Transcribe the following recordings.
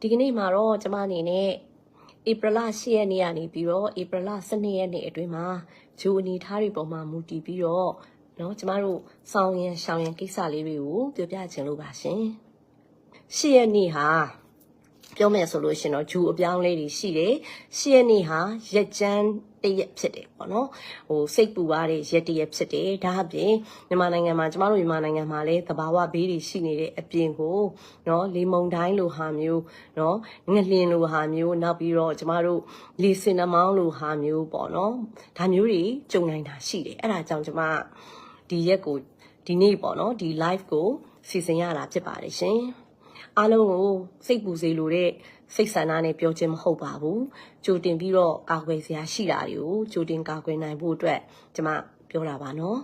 ဒီကနေ့မှာတော့ကျမအနေနဲ့ဧပြီလ10ရက်နေ့ကနေပြီးတော့ဧပြီလ12ရက်နေ့အတွင်းမှာဂျိုအနေထားတွေပေါ်မှာမူတည်ပြီးတော့เนาะကျမတို့စောင်းရန်ရှောင်းရန်ကိစ္စလေးတွေကိုပြောပြချင်လို့ပါရှင်10ရက်နေ့ဟာ ပြောမယ်ဆိုလို့ရှင်တော့ဂျူအပြောင်းလေးတွေရှိတယ်။ရှစ်ရက်နေ့ဟာရက်ကျန်းတရက်ဖြစ်တယ်ပေါ့နော်။ဟိုစိတ်ပူရတဲ့ရက်တရက်ဖြစ်တယ်။ဒါအပြင်မြန်မာနိုင်ငံမှာကျမတို့မြန်မာနိုင်ငံမှာလည်းသဘာဝဘေးတွေရှိနေတဲ့အပြင်ကိုနော်လေမုန်တိုင်းလိုဟာမျိုးနော်ငလျင်လိုဟာမျိုးနောက်ပြီးတော့ကျမတို့လေစင်နှမောင်းလိုဟာမျိုးပေါ့နော်။ဒါမျိုးတွေကြုံနိုင်တာရှိတယ်။အဲ့ဒါကြောင့်ကျမဒီရက်ကိုဒီနေ့ပေါ့နော်ဒီ live ကိုစီစဉ်ရတာဖြစ်ပါတယ်ရှင်။ အားလုံးကိုစိတ်ပူစေလိုတဲ့စိတ်ဆန္ဒနဲ့ပြောခြင်းမဟုတ်ပါဘူးကြိုတင်ပြီးတော့ကာကွယ်စရာရှိတာတွေကိုကြိုတင်ကာကွယ်နိုင်ဖို့အတွက်ကျမပြောတာပါနော်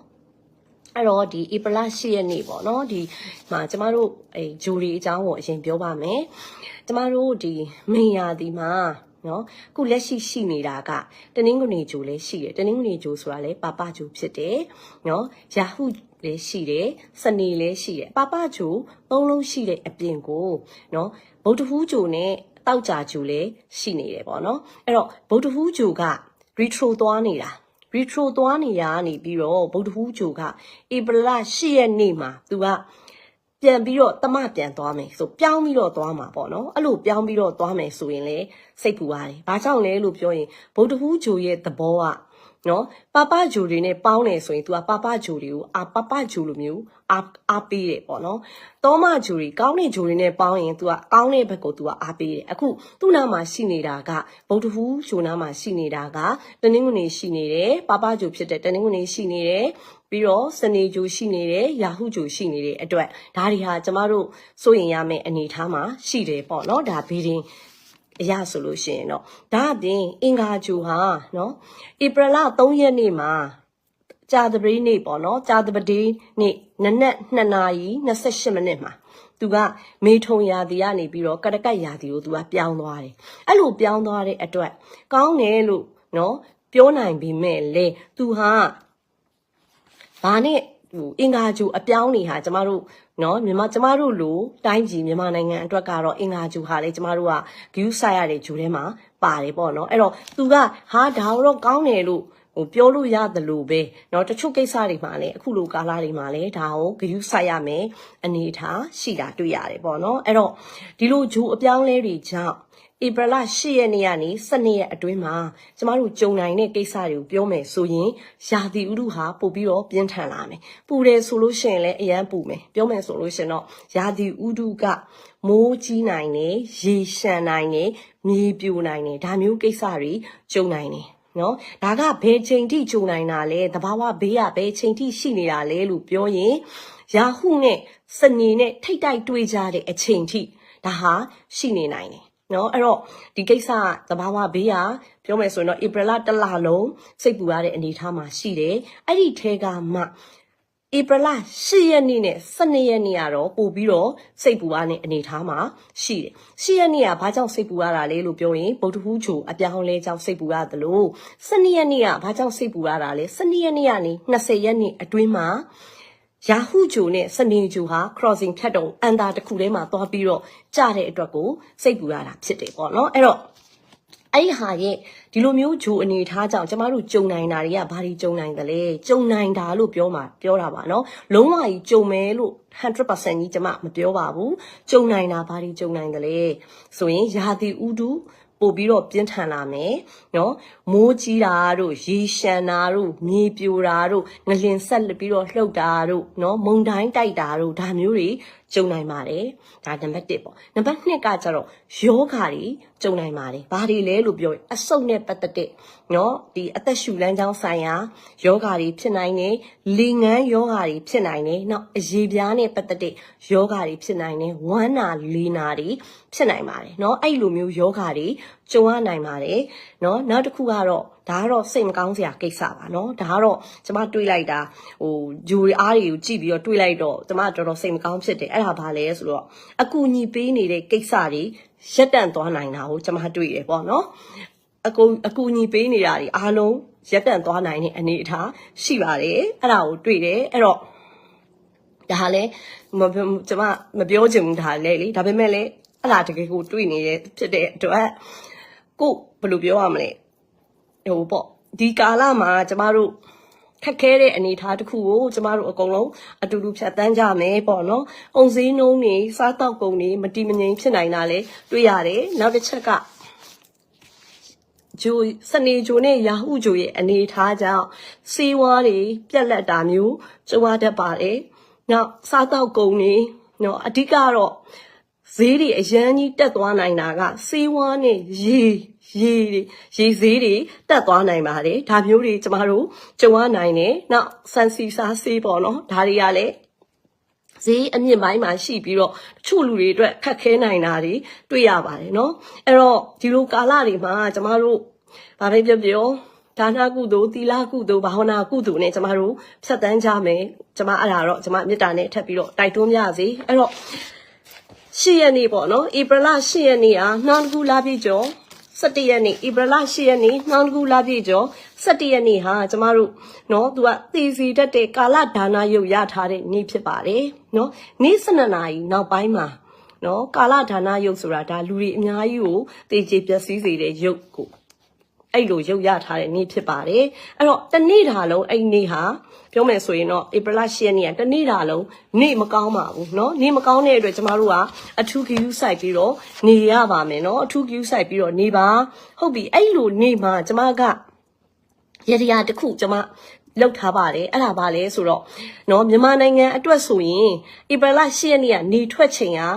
အဲ့တော့ဒီဧပြီလ10ရက်နေ့ပေါ့နော်ဒီမှာကျမတို့အဲဂျိုလီအကြောင်းကိုအရင်ပြောပါမယ်ကျမတို့ဒီမိန်ယာဒီမှာနော်ခုလက်ရှိရှိနေတာကတနင်္ဂနွေဂျိုလည်းရှိတယ်တနင်္ဂနွေဂျိုဆိုတာလည်းပပဂျိုဖြစ်တယ်နော်ယာဟု လည်းရှိတယ်စနေလည်းရှိတယ်ပပဂျိုသုံးလုံးရှိတဲ့အပြင်ကိုနော်ဗုဒ္ဓဟူးဂျိုနဲ့တောက်ကြဂျိုလည်းရှိနေတယ်ပေါ့နော်အဲ့တော့ဗုဒ္ဓဟူးဂျိုက retro သွားနေတာ retro သွားနေရကနေပြီးတော့ဗုဒ္ဓဟူးဂျိုကဧပြီလ10ရက်နေ့မှာသူကပြန်ပြီးတော့တမပြန်သွားမယ်ဆိုပြောင်းပြီးတော့သွားမှာပေါ့နော်အဲ့လိုပြောင်းပြီးတော့သွားမယ်ဆိုရင်လေစိတ်ပူပါတယ်ဘာကြောင့်လဲလို့ပြောရင်ဗုဒ္ဓဟူးဂျိုရဲ့သဘောက နော်ပပဂျိုတွေနဲ့ပေါင်းတယ်ဆိုရင် तू ကပပဂျိုတွေကိုအာပပဂျိုလိုမျိုးအားအားပေးတယ်ပေါ့နော်တောမဂျိုတွေကောင်းတဲ့ဂျိုတွေနဲ့ပေါင်းရင် तू ကကောင်းတဲ့ဘက်ကို तू ကအားပေးတယ်အခုသူ့နာမှာရှိနေတာကဗုဒ္ဓဟူးဂျိုနာမှာရှိနေတာကတနင်္ဂနွေရှိနေတယ်ပပဂျိုဖြစ်တဲ့တနင်္ဂနွေရှိနေတယ်ပြီးတော့စနေဂျိုရှိနေတယ်ယာဟုဂျိုရှိနေတဲ့အတွက်ဒါတွေဟာကျမတို့စိုးရင်ရမယ့်အနေအထားမှာရှိတယ်ပေါ့နော်ဒါဘီဒင်း အရာဆိုလို့ရှိရင်တော့ဒါအပြင်အင်္ဂါဂျူဟာနော်ဧပြီလ3ရက်နေ့မှာကြာသပတေးနေ့ပေါ့နော်ကြာသပတေးနေ့နနက်2နာရီ28မိနစ်မှာသူကမေထုံရာသီကနေပြီးတော့ကရကတ်ရာသီကိုသူကပြောင်းသွားတယ်အဲ့လိုပြောင်းသွားတဲ့အတွက်ကောင်းတယ်လို့နော်ပြောနိုင်ပြီမဲ့လေသူဟာဘာနဲ့ဟိုအင်္ဂါဂျူအပြောင်းနေဟာကျမတို့ နော်မြန်မာကျမတို့လိုတိုင်းပြည်မြန်မာနိုင်ငံအတွက်ကတော့အင်္ဂါဂျူဟာလေကျမတို့က view ဆိုင်ရတဲ့ဂျူထဲမှာပါတယ်ပေါ့နော်အဲ့တော့သူကဟာဒါတော့ကောင်းတယ်လို့ဟိုပြောလို့ရတယ်လို့ပဲเนาะတချို့ကိစ္စတွေမှာလည်းအခုလိုကာလတွေမှာလည်းဒါကိုဂရုစိုက်ရမယ်အနေထားရှိတာတွေ့ရတယ်ပေါ့เนาะအဲ့တော့ဒီလိုဂျိုးအပြောင်းလဲတွေကြောင့် ဧပြီလ10ရက်နေ့ကနေ12ရက်အတွင်းမှာကျမတို့ကြုံနိုင်တဲ့ကိစ္စတွေကိုပြောမယ်ဆိုရင်ယာတီဥတုဟာပို့ပြီးတော့ပြင်းထန်လာမယ်ပူတယ်ဆိုလို့ရှိရင်လည်းအရန်ပူမယ်ပြောမယ်ဆိုလို့ရှိရင်တော့ယာတီဥတုကမိုးကြီးနိုင်တယ်ရေရှမ်းနိုင်တယ်မြေပြိုနိုင်တယ်ဒါမျိုးကိစ္စတွေကြုံနိုင်တယ်နော်ဒါကဘယ်ချိန်ထိကြုံနိုင်တာလဲတဘာဝဘေးကဘယ်ချိန်ထိရှိနေတာလဲလို့ပြောရင်ယာဟုနဲ့စနေနဲ့ထိတ်တိုက်တွေ့ကြတဲ့အချိန်ထိဒါဟာရှိနေနိုင်တယ် နော်အဲ့တော့ဒီကိစ္စကသဘာဝဘေးကပြောမယ်ဆိုရင်တော့ဧပြီလတစ်လလုံးစိတ်ပူရတဲ့အနေအထားမှာရှိတယ်အဲ့ဒီထဲကမှဧပြီလ10ရက်နေ့နဲ့12ရက်နေ့ကတော့ပို့ပြီးတော့စိတ်ပူရတဲ့အနေအထားမှာရှိတယ်10ရက်နေ့ကဘာကြောင့်စိတ်ပူရတာလဲလို့ပြောရင်ဗုဒ္ဓဟူးချိုအပြောင်းလဲကြောင့်စိတ်ပူရတယ်လို့12ရက်နေ့ကဘာကြောင့်စိတ်ပူရတာလဲ12ရက်နေ့ကနေ20ရက်နေ့အတွင်းမှာ ယာဟုဂျိုနဲ့စနေဂျိုဟာ crossing ဖြတ်တော့အန်တာတစ်ခုထဲမှာသွားပြီးတော့ကြတဲ့အတွက်ကိုစိတ်ပူရတာဖြစ်တယ်ပေါ့နော်အဲ့တော့အဲ့ဒီဟာရဲ့ဒီလိုမျိုးဂျိုအနေထားကြောင့်ကျမတို့ကြုံနိုင်တာတွေကဘာတွေကြုံနိုင်တယ်လဲကြုံနိုင်တာလို့ပြောမှာပြောတာပါနော်လုံးဝကြီးကြုံမယ်လို့100%ကြီးကျမမပြောပါဘူးကြုံနိုင်တာဘာတွေကြုံနိုင်တယ်လဲဆိုရင်ယာတီဥတု ပို့ပြီးတော့ပြင်းထန်လာမယ်နော်မိုးကြီးတာတို့ရေရှမ်းတာတို့မြေပြိုတာတို့ငလင်ဆက်လက်ပြီးတော့လှုပ်တာတို့နော်မုန်တိုင်းတိုက်တာတို့ဒါမျိုးတွေ ကြုံနိုင်ပါတယ်ဒါနံပါတ်1ပေါ့နံပါတ်2ကကျတော့ယောဂါတွေကြုံနိုင်ပါတယ်ဘာတွေလဲလို့ပြောရင်အဆုတ်နဲ့ပတ်သက်တဲ့နော်ဒီအသက်ရှူလမ်းကြောင်းဆိုင်ရာယောဂါတွေဖြစ်နိုင်တယ်လေငန်းယောဂါတွေဖြစ်နိုင်တယ်နောက်အရေပြားနဲ့ပတ်သက်တဲ့ယောဂါတွေဖြစ်နိုင်တယ်ဝမ်းနာလေးနာတွေဖြစ်နိုင်ပါတယ်เนาะအဲ့လိုမျိုးယောဂါတွေကြုံရနိုင်ပါတယ်เนาะနောက်တစ်ခုကတော့ ဒါကတော့စိတ်မကောင်းစရာကိစ္စပါနော်ဒါကတော့ကျမတွေးလိုက်တာဟိုဂျူရီအားတွေကိုကြည့်ပြီးတော့တွေးလိုက်တော့ကျမတော်တော်စိတ်မကောင်းဖြစ်တယ်အဲ့ဒါဘာလဲဆိုတော့အကူအညီပေးနေတဲ့ကိစ္စတွေရက်တန့်သွားနိုင်တာကိုကျမတွေ့ရပေါ့နော်အကူအကူအညီပေးနေတာတွေအားလုံးရက်တန့်သွားနိုင်တဲ့အနေအထားရှိပါတယ်အဲ့ဒါကိုတွေ့တယ်အဲ့တော့ဒါဟာလဲကျမမပြောချင်ဘူးဒါလဲလေဒါပေမဲ့လည်းအဲ့ဒါတကယ်ကိုတွေ့နေရဖြစ်တဲ့အတွက်ကိုဘယ်လိုပြောရမလဲ ဟိုပေါ့ဒီကာလမှာကျမတို့ခက်ခဲတဲ့အနေအထားတစ်ခုကိုကျမတို့အကုန်လုံးအတူတူဖြတ်တန်းကြမယ်ပေါ့နော်။အောင်စည်းနှုံးနေစားတောက်ကုန်နေမတီမငြိမ်ဖြစ်နိုင်တာလေတွေ့ရတယ်။နောက်တစ်ချက်ကဂျိုစနေဂျိုနဲ့ယာဟုဂျိုရဲ့အနေအထားကြောင့်စေးဝါးတွေပြက်လက်တာမျိုးကြုံရတတ်ပါတယ်။နောက်စားတောက်ကုန်တွေနော်အဓိကတော့ဈေးတွေအရန်ကြီးတက်သွားနိုင်တာကစေးဝါးနဲ့ရေ ရေတွေရေဈေးတွေတက်သွားနိုင်ပါတယ်။ဒါမျိုးတွေကျမတို့ကြုံရနိုင်တယ်။နောက်ဆန်စီစားဆေးပေါ့နော်။ဒါတွေကလည်း ဈေးအမြင့်ပိုင်းမှာရှိပြီးတော့တချို့လူတွေအတွက်ခက်ခဲနိုင်တာတွေတွေ့ရပါတယ်เนาะအဲ့တော့ဒီလိုကာလတွေမှာကျမတို့ဗာပဲပြောပြောဒါနကုသိုလ်သီလကုသိုလ်ဘာဝနာကုသိုလ်နဲ့ကျမတို့ဖြတ်တန်းကြမယ်ကျမအဲ့ဒါတော့ကျမမေတ္တာနဲ့ထပ်ပြီးတော့တိုက်တွန်းကြစေအဲ့တော့10ရက်နေ့ပေါ့နော်ဧပြီလ10ရက်နေ့ဟာနှောင်းတကူလာပြည့်ကျော် 17ရက်နေ့ဧပြီလ8ရက်နေ့နှောင်းတကူလပြည့်ကျော်17ရက်နေ့ဟာကျမတို့နော်သူကသေစီတတ်တဲ့ကာလဒါနရုပ်ရထားတဲ့နေ့ဖြစ်ပါတယ်နော်နေ့12နာရီနောက်ပိုင်းမှာနော်ကာလဒါနရုပ်ဆိုတာဒါလူတွေအများကြီးကိုတေကျေပျက်စီးစေတဲ့ရုပ်ကို အဲ့လိုရုပ်ရထားတဲ့နေ့ဖြစ်ပါတယ်အဲ့တော့တနေ့တာလုံးအဲ့နေ့ဟာပြောမယ်ဆိုရင်တော့ဧပြီလ10ရက်နေ့ကတနေ့တာလုံးနေ့မကောင်းပါဘူးเนาะနေ့မကောင်းတဲ့အတွက်ကျမတို့ကအထူးဂယူးဆိုင်ပြီးတော့နေရပါမယ်เนาะအထူးဂယူးဆိုင်ပြီးတော့နေပါဟုတ်ပြီအဲ့လိုနေ့မှာကျမကရရတစ်ခုကျမလောက်ထားပါတယ်အဲ့ဒါပါလဲဆိုတော့เนาะမြန်မာနိုင်ငံအတွက်ဆိုရင်ဧပြီလ10ရက်နေ့ကနေထွက်ချိန်ဟာ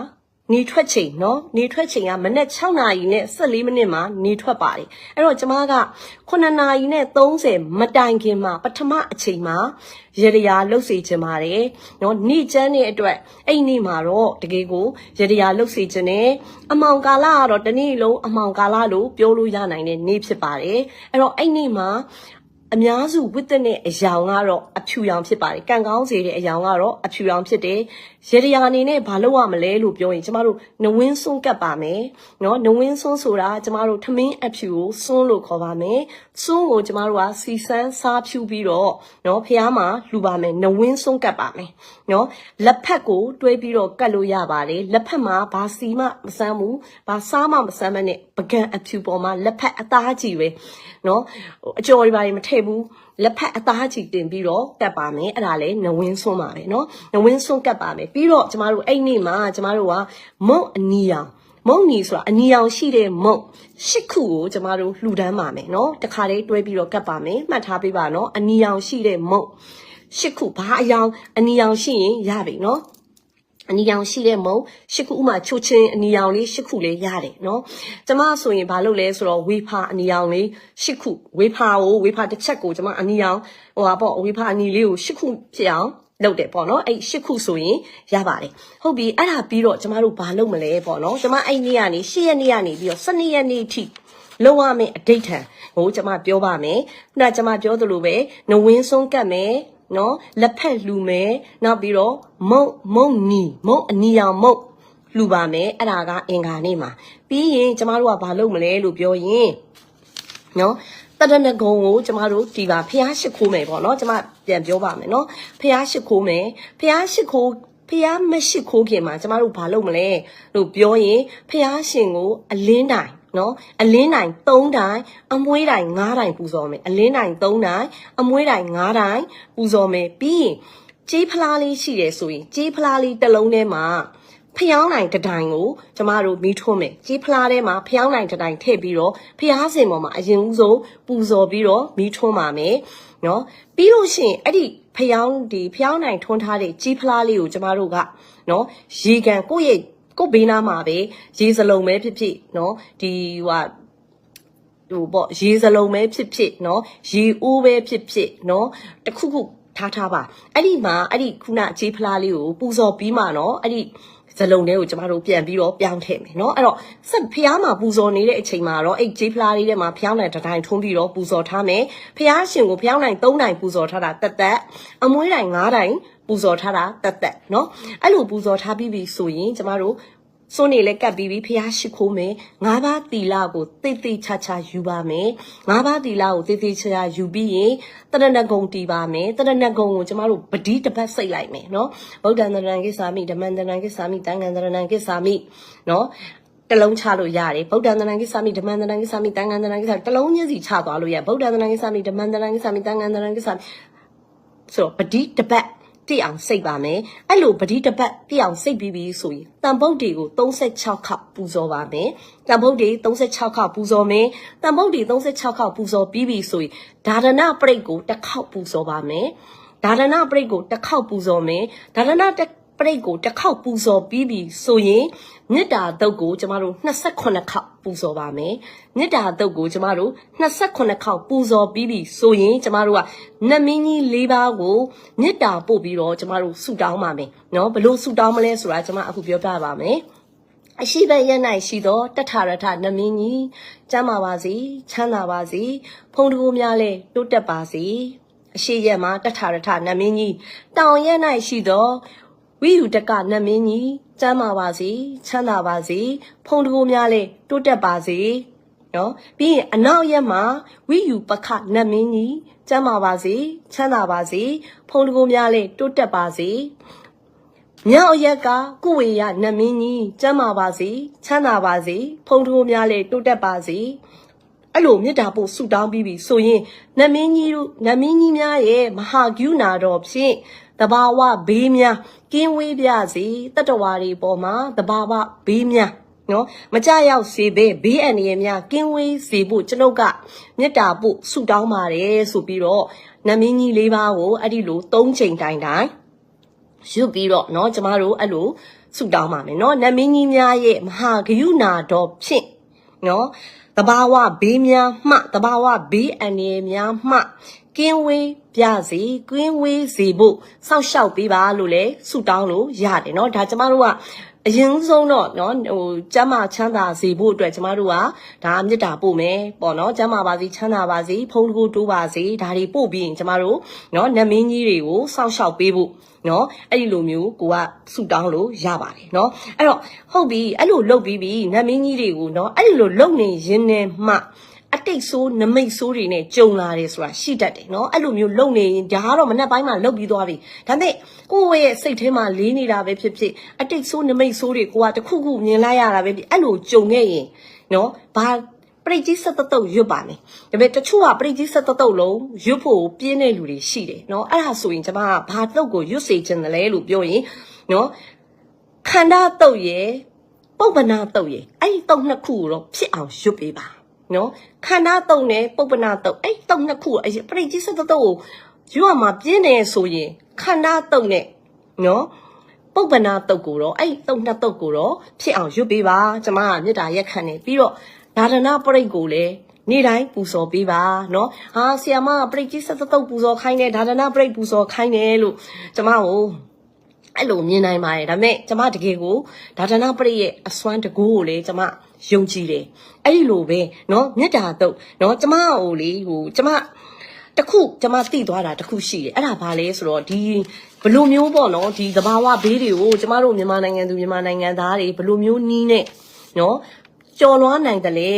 နေထွက်ချိန်เนาะနေထွက်ချိန်ကမနေ့6နာရီနဲ့14မိနစ်မှာနေထွက်ပါတယ်အဲ့တော့ကျမက9နာရီနဲ့30မတိုင်ခင်မှာပထမအချိန်မှာရရရာလှုပ်စေခြင်းပါတယ်เนาะနေချမ်းတဲ့အတွက်အဲ့ဒီနေ့မှာတော့တကယ်ကိုရရရာလှုပ်စေခြင်းနဲ့အမောင်ကာလကတော့တနေ့လုံးအမောင်ကာလလို့ပြောလို့ရနိုင်တဲ့နေ့ဖြစ်ပါတယ်အဲ့တော့အဲ့ဒီနေ့မှာ အများစုဝတ်တဲ့အယောင်ကတော့အဖြူရောင်ဖြစ်ပါတယ်။ကံကောင်းစေတဲ့အယောင်ကတော့အဖြူရောင်ဖြစ်တယ်။ရေရရာအနေနဲ့ဘာလုပ်ရမလဲလို့ပြောရင်ကျမတို့နဝင်းစွန်းကပ်ပါမယ်။နော်နဝင်းစွန်းဆိုတာကျမတို့ထမင်းအဖြူကိုစွန်းလို့ခေါ်ပါမယ်။စွန်းကိုကျမတို့ကစီစမ်းစားဖြူပြီးတော့နော်ဖះမှာလှူပါမယ်။နဝင်းစွန်းကပ်ပါမယ်။နော်လက်ဖက်ကိုတွဲပြီးတော့ကတ်လို့ရပါတယ်။လက်ဖက်မှာဘာစီမှမစမ်းဘူး။ဘာစားမှမစမ်းမနဲ့ပကံအဖြူပေါ်မှာလက်ဖက်အသားကြီးပဲ။နော်ဟိုအကျော်တွေဘာတွေမထညဘူး။လက်ဖက်အသားကြီးတင်ပြီးတော့ကတ်ပါမယ်အဲ့ဒါလည်းနဝင်းစွန်းပါပဲเนาะနဝင်းစွန်းကတ်ပါမယ်ပြီးတော့ကျမတို့အဲ့နေ့မှာကျမတို့ကမုံအနီရောင်မုံနီဆိုတာအနီရောင်ရှိတဲ့မုံရှစ်ခုကိုကျမတို့လှူဒန်းပါမယ်เนาะတခါလေးတွဲပြီးတော့ကတ်ပါမယ်မှတ်ထားပေးပါเนาะအနီရောင်ရှိတဲ့မုံရှစ်ခုဘာအယောင်အနီရောင်ရှိရင်ရပြီเนาะ အနီရောင်ရှိတဲ့မုံရှစ်ခုဥမာချိုချင်းအနီရောင်လေးရှစ်ခုလေးရတယ်နော်ကျမဆိုရင်ဘာလုပ်လဲဆိုတော့ဝေဖာအနီရောင်လေးရှစ်ခုဝေဖာကိုဝေဖာတစ်ချက်ကိုကျမအနီရောင်ဟိုပါပေါ့ဝေဖာအနီလေးကိုရှစ်ခုဖြစ်အောင်လုပ်တယ်ပေါ့နော်အဲ့ရှစ်ခုဆိုရင်ရပါတယ်ဟုတ်ပြီအဲ့ဒါပြီးတော့ကျမတို့ဘာလုပ်မလဲပေါ့နော်ကျမအဲ့နေ့ကနေ၈ရက်နေ့ကနေပြီးတော့၁၂ရက်နေ့အထိလောက်ရမယ့်အဋိဋ္ဌံဟိုကျမပြောပါမယ်ခုနကျမပြောသလိုပဲနဝင်းဆုံးကတ်မယ် နော်လက်ဖက်လှူမယ်နောက်ပြီးတော့မုံမုံနီမုံအနီရောင်မုံလှူပါမယ်အဲ့ဒါကအင်္ဂါနေ့မှာပြီးရင်ကျမတို့ကဘာလုပ်မလဲလို့ပြောရင်နော်တရဏဂုံကိုကျမတို့ဒီပါဖျားရှိခိုးမယ်ပေါ့နော်ကျမပြန်ပြောပါမယ်နော်ဖျားရှိခိုးမယ်ဖျားရှိခိုးဖျားမရှိခိုးခင်မှာကျမတို့ဘာလုပ်မလဲလို့ပြောရင်ဖျားရှင်ကိုအလင်းတိုင် နော်အလင်းတိုင်3တိုင်အမွှေးတိုင်5တိုင်ပူဇော်မယ်အလင်းတိုင်3တိုင်အမွှေးတိုင်5တိုင်ပူဇော်မယ်ပြီးရင်ကြေးဖလားလေးရှိတယ်ဆိုရင်ကြေးဖလားလေးတစ်လုံးထဲမှာဖျောင်းနိုင်တစ်တိုင်ကိုကျမတို့မီးထွန်းမယ်ကြေးဖလားထဲမှာဖျောင်းနိုင်တစ်တိုင်ထည့်ပြီးတော့ဖျားစင်ပေါ်မှာအရင်ဦးဆုံးပူဇော်ပြီးတော့မီးထွန်းပါမယ်နော်ပြီးလို့ရှိရင်အဲ့ဒီဖျောင်းဒီဖျောင်းနိုင်ထွန်းထားတဲ့ကြေးဖလားလေးကိုကျမတို့ကနော်ရေကန်ကိုယ့်ရဲ့ ကိုယ်ဘေးနားမှာပဲရေစလုံးပဲဖြစ်ဖြစ်နော်ဒီဟိုဟိုပေါ့ရေစလုံးပဲဖြစ်ဖြစ်နော်ရေအိုးပဲဖြစ်ဖြစ်နော်တခုခုထားထားပါအဲ့ဒီမှာအဲ့ဒီခုနအခြေးဖလားလေးကိုပူဇော်ပြီးမှနော်အဲ့ဒီဇလုံးလေးကိုကျမတို့ပြန်ပြီးတော့ပြောင်းထည့်မယ်เนาะအဲ့တော့ဆက်ဖျားမှာပူဇော်နေတဲ့အချိန်မှာတော့အဲ့ဂျေးဖလားလေးထဲမှာဖျောင်းနိုင်တစ်တိုင်းထွန်းပြီးတော့ပူဇော်ထားမယ်ဖျားရှင်ကိုဖျောင်းနိုင်၃တိုင်းပူဇော်ထားတာတက်တက်အမွှေးတိုင်း၅တိုင်း ပူဇော်ထားတာတက်တက်เนาะအဲ့လိုပူဇော်ထားပြီးပြီဆိုရင်ကျမတို့ စွန့်နေလဲကပ်ပြီးပြီဖះရှိခိုးမယ်ငါးပါးတီလာကိုတိတ်တိတ်ချာချာယူပါမယ်ငါးပါးတီလာကိုတိတ်တိတ်ချာချာယူပြီးရင်တရဏဂုံတီးပါမယ်တရဏဂုံကိုကျမတို့ပတိတစ်ပတ်စိတ်လိုက်မယ်နော်ဗုဒ္ဓံတရဏကိသာမိဓမ္မံတရဏကိသာမိတန်ခံတရဏကိသာမိနော်တလုံးချလို့ရတယ်ဗုဒ္ဓံတရဏကိသာမိဓမ္မံတရဏကိသာမိတန်ခံတရဏကိသာတလုံးချင်းစီချသွားလို့ရဗုဒ္ဓံတရဏကိသာမိဓမ္မံတရဏကိသာမိတန်ခံတရဏကိသာမိဆိုတော့ပတိတစ်ပတ် တိအောင်စိတ်ပါမယ်အဲ့လိုပတိတစ်ပတ်တိအောင်စိတ်ပြီးပြီဆိုရင်တန်ပုတ်တွေကို36ခေါက်ပူဇော်ပါမယ်တန်ပုတ်တွေ36ခေါက်ပူဇော်မယ်တန်ပုတ်တွေ36ခေါက်ပူဇော်ပြီးပြီဆိုရင်ဒါရဏပရိတ်ကိုတစ်ခေါက်ပူဇော်ပါမယ်ဒါရဏပရိတ်ကိုတစ်ခေါက်ပူဇော်မယ်ဒါရဏတစ် ပရိတ်ကိုတစ်ခေါက်ပူဇော်ပြီးပြီဆိုရင်မေတ္တာတုတ်ကိုကျမတို့28ခေါက်ပူဇော်ပါမယ်မေတ္တာတုတ်ကိုကျမတို့28ခေါက်ပူဇော်ပြီးပြီဆိုရင်ကျမတို့ကနတ်မင်းကြီး၄ပါးကိုမေတ္တာပို့ပြီးတော့ကျမတို့ဆုတောင်းပါမယ်เนาะဘလို့ဆုတောင်းမလဲဆိုတာကျမအခုပြောပြပါမယ်အရှိဘက်ရက်၌ရှိသောတထရထနမင်းကြီးကျမ်းမာပါစေချမ်းသာပါစေဖုန်တကူများလဲတိုးတက်ပါစေအရှိရက်မှာတထရထနမင်းကြီးတောင်ရက်၌ရှိသော ဝိယူတကနမင်းကြီးကျမ်းမာပါစေချမ်းသာပါစေဖုန်တကူများလဲတိုးတက်ပါစေနော်ပြီးရင်အနောက်ရက်မှာဝိယူပခနတ်မင်းကြီးကျမ်းမာပါစေချမ်းသာပါစေဖုန်တကူများလဲတိုးတက်ပါစေမြောက်ရက်ကကုဝေရနတ်မင်းကြီးကျမ်းမာပါစေချမ်းသာပါစေဖုန်တကူများလဲတိုးတက်ပါစေအဲ့လိုမေတ္တာပို့ဆုတောင်းပြီးပြီဆိုရင်နတ်မင်းကြီးတို့နတ်မင်းကြီးများရဲ့မဟာကရုဏာတော်ဖြင့် တဘာဝဘေးများကင်းဝေးပြစေတတ္တဝါတွေပေါ်မှာတဘာဝဘေးများနော်မကြရောက်စေဘဲဘေးအန္တရာယ်များကင်းဝေးစေဖို့ကျွန်ုပ်ကမေတ္တာပို့ဆုတောင်းပါတယ်ဆိုပြီးတော့နတ်မင်းကြီးလေးပါးကိုအဲ့ဒီလို၃ချိန်တိုင်တိုင်ရွတ်ပြီးတော့เนาะကျမတို့အဲ့လိုဆုတောင်းပါမယ်เนาะနတ်မင်းကြီးများရဲ့မဟာဂယုဏတော်ဖြင့်เนาะတဘာဝဘေးများမှတဘာဝဘေးအန္တရာယ်များမှ ကင်းဝေးပြစေကင်းဝေးစေဖို့စောင့်ရှောက်ပေးပါလို့လဲဆုတောင်းလို့ရတယ်เนาะဒါကျမတို့ကအရင်ဆုံးတော့เนาะဟိုကျမ်းမာချမ်းသာစေဖို့အတွက်ကျမတို့ကဒါမေတ္တာပို့မယ်ပေါ့เนาะကျမ်းမာပါစေချမ်းသာပါစေဖုန်းတကူတိုးပါစေဒါတွေပို့ပြီးရင်ကျမတို့เนาะနတ်မင်းကြီးတွေကိုစောင့်ရှောက်ပေးဖို့เนาะအဲ့ဒီလိုမျိုးကိုကဆူတောင်းလို့ရပါတယ်เนาะအဲ့တော့ဟုတ်ပြီအဲ့လိုလုပ်ပြီးပြီနတ်မင်းကြီးတွေကိုเนาะအဲ့ဒီလိုလုပ်နေရင်းနဲ့မှ အတိတ်ဆိုးနမိတ်ဆိုးတွေနဲ့ကြုံလာတယ်ဆိုတာရှိတတ်တယ်နော်အဲ့လိုမျိုးလုံနေရင်ဒါကတော့မနေ့ပိုင်းမှာလုတ်ပြီးသွားပြီဒါပေမဲ့ကိုယ့်ရဲ့စိတ်ထဲမှာလေးနေတာပဲဖြစ်ဖြစ်အတိတ်ဆိုးနမိတ်ဆိုးတွေကိုကတခုခုမြင်လိုက်ရတာပဲဖြစ်အဲ့လိုကြုံခဲ့ရင်နော်ဘာပရိကြီးဆက်တတုတ်ရွတ်ပါမယ်။ဒါပေမဲ့တချို့ကပရိကြီးဆက်တတုတ်လုံးရွတ်ဖို့ပြင်းတဲ့လူတွေရှိတယ်နော်။အဲ့ဒါဆိုရင်ကျွန်မကဘာတုတ်ကိုရွတ်စေချင်တယ်လဲလို့ပြောရင်နော်ခန္ဓာတုတ်ရယ်ပုပ္ပနာတုတ်ရယ်အဲ့ဒီတုတ်နှစ်ခုကိုတော့ဖြစ်အောင်ရွတ်ပေးပါ နော်ခန္ဓာတုံနဲ့ပုပ္ပနာတုံအဲ့တုံနှစ်ခုအဲ့ပရိจิစတတုံကိုရွတ်မှာပြင်းတယ်ဆိုရင်ခန္ဓာတုံနဲ့နော်ပုပ္ပနာတုတ်ကိုတော့အဲ့တုံနှစ်တုတ်ကိုတော့ဖြစ်အောင်ရွတ်ပေးပါကျမကမေတ္တာရက်ခံနေပြီးတော့ဒါရဏပရိတ်ကိုလည်းနေ့တိုင်းပူဇော်ပေးပါเนาะဟာဆီယမပရိတ်ကြီးစတတုတ်ပူဇော်ခိုင်းတယ်ဒါရဏပရိတ်ပူဇော်ခိုင်းတယ်လို့ကျမကို အဲ့လိုမြင်နိုင်ပါတယ်ဒါပေမဲ့ကျမတကယ်ကိုဒါဒနာပရိရဲ့အစွမ်းတကူကိုလေကျမယုံကြည်တယ်အဲ့ဒီလိုပဲเนาะမေတ္တာတုတ်เนาะကျမဟိုလေဟိုကျမတခုကျမသိသွားတာတခုရှိတယ်အဲ့ဒါဘာလဲဆိုတော့ဒီဘလိုမျိုးပေါ့နော်ဒီသဘာဝဘေးတွေကိုကျမတို့မြန်မာနိုင်ငံသူမြန်မာနိုင်ငံသားတွေဘလိုမျိုးနီးနဲ့နော်ကြော်လွားနိုင်တယ်လေ